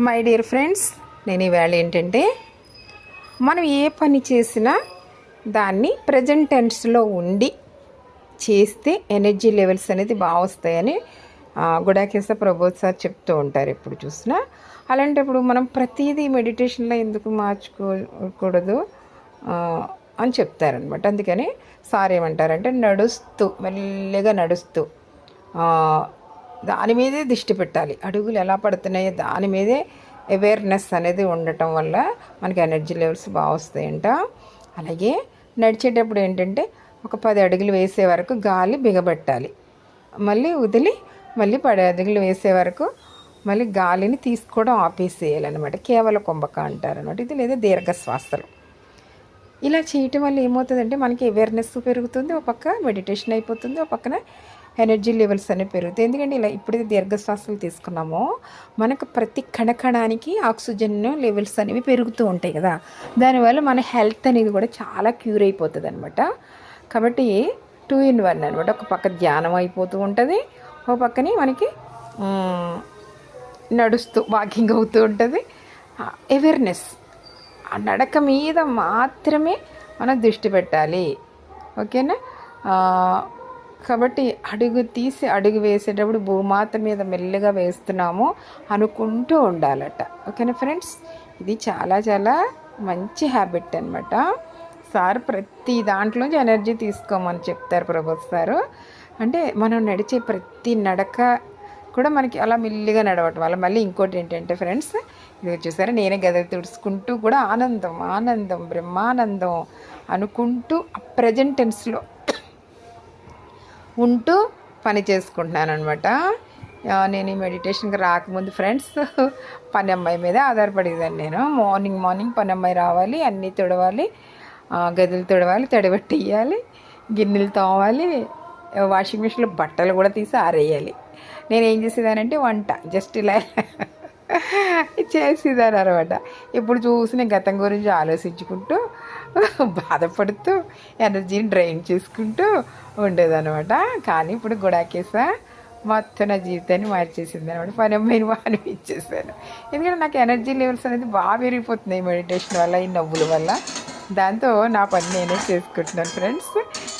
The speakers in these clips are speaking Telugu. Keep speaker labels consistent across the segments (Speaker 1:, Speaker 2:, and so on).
Speaker 1: మై డియర్ ఫ్రెండ్స్ నేను ఈవేళ ఏంటంటే మనం ఏ పని చేసినా దాన్ని ప్రజెంట్ టెన్స్లో ఉండి చేస్తే ఎనర్జీ లెవెల్స్ అనేది బాగా వస్తాయని గుడాకేశ ప్రభోత్ సార్ చెప్తూ ఉంటారు ఎప్పుడు చూసినా. అలాంటప్పుడు మనం ప్రతిదీ మెడిటేషన్లో ఎందుకు మార్చుకోకూడదు అని చెప్తారనమాట అందుకని సార్ ఏమంటారంటే నడుస్తూ మెల్లగా నడుస్తూ దాని మీదే దృష్టి పెట్టాలి. అడుగులు ఎలా పడుతున్నాయో దాని మీదే అవేర్నెస్ అనేది ఉండటం వల్ల మనకి ఎనర్జీ లెవెల్స్ బాగా వస్తాయంట. అలాగే నడిచేటప్పుడు ఏంటంటే ఒక పది అడుగులు వేసే వరకు గాలి బిగబెట్టాలి. మళ్ళీ వదిలి మళ్ళీ పది అడుగులు వేసే వరకు మళ్ళీ గాలిని తీసుకోవడం ఆపేసేయాలన్నమాట. కేవలం కుంభక అంటారు అనమాట ఇది లేదా దీర్ఘశ్వాసలు. ఇలా చేయటం వల్ల ఏమవుతుందంటే మనకి అవేర్నెస్ పెరుగుతుంది. ఒక పక్క మెడిటేషన్ అయిపోతుంది. ఒక పక్కన ఎనర్జీ లెవెల్స్ అనేవి పెరుగుతాయి. ఎందుకంటే ఇలా ఎప్పుడైతే దీర్ఘశ్వాసలు తీసుకున్నామో మనకు ప్రతి కణకణానికి ఆక్సిజన్ లెవెల్స్ అనేవి పెరుగుతూ ఉంటాయి కదా. దానివల్ల మన హెల్త్ అనేది కూడా చాలా క్యూర్ అయిపోతుంది అనమాట కాబట్టి టూ ఇన్ వన్ అనమాట ఒక పక్క ధ్యానం అయిపోతూ ఉంటుంది. ఒక పక్కని మనకి నడుస్తూ వాకింగ్ అవుతూ ఉంటుంది. అవేర్నెస్ ఆ నడక మీద మాత్రమే మనం దృష్టి పెట్టాలి. ఓకేనా? కాబట్టి అడుగు తీసి అడుగు వేసేటప్పుడు భూమాత మీద మెల్లగా వేస్తున్నాము అనుకుంటూ ఉండాలట. ఓకేనా ఫ్రెండ్స్? ఇది చాలా చాలా మంచి హ్యాబిట్ అనమాట సార్ ప్రతి దాంట్లోంచి ఎనర్జీ తీసుకోమని చెప్తారు ప్రభు సారు. అంటే మనం నడిచే ప్రతి నడక కూడా మనకి అలా మెల్లిగా నడవటం. వల్ల మళ్ళీ ఇంకోటి ఏంటంటే ఫ్రెండ్స్ ఇది వచ్చేసరి నేనే గద తుడుచుకుంటూ కూడా ఆనందం ఆనందం బ్రహ్మానందం అనుకుంటూ ప్రజెంట్ టెన్స్లో ఉంటూ పని చేసుకుంటున్నాను అనమాట నేను ఈ మెడిటేషన్కి రాకముందు ఫ్రెండ్స్ పని అమ్మాయి మీద ఆధారపడేదాన్ని నేను. మార్నింగ్ మార్నింగ్ పని అమ్మాయి రావాలి అన్నీ తుడవాలి గదులు తుడవాలి తడిబట్టి ఇవ్వాలి గిన్నెలు తోవాలి వాషింగ్ మిషన్లో బట్టలు కూడా తీసి ఆరేయాలి. నేను ఏం చేసేదానంటే వంట జస్ట్ ఇలా చేసేదాన్ని అనమాట ఇప్పుడు చూసి నేను గతం గురించి ఆలోచించుకుంటూ బాధపడుతూ ఎనర్జీని డ్రైన్ చేసుకుంటూ ఉండేదనమాట కానీ ఇప్పుడు గుడాకేసా మొత్తం నా జీవితాన్ని మార్చేసింది అనమాట పని అమ్మాయిని అనిపించేసాను ఎందుకంటే నాకు ఎనర్జీ లెవెల్స్ అనేది బాగా పెరిగిపోతున్నాయి మెడిటేషన్ వల్ల ఈ నవ్వుల వల్ల. దాంతో నా పని నేనే చేసుకుంటున్నాను ఫ్రెండ్స్.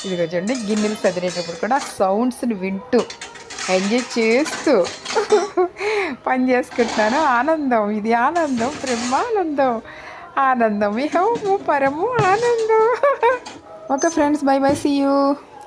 Speaker 1: ఇదిగో చూడండి గిన్నెలు చదివేటప్పుడు కూడా సౌండ్స్ని వింటూ ఎంజాయ్ చేస్తూ పని చేసుకుంటున్నాను ఆనందం ఇది ఆనందం బ్రహ్మానందం ఆనందం. ఇహము పరము ఆనందం. Okay friends bye bye see you.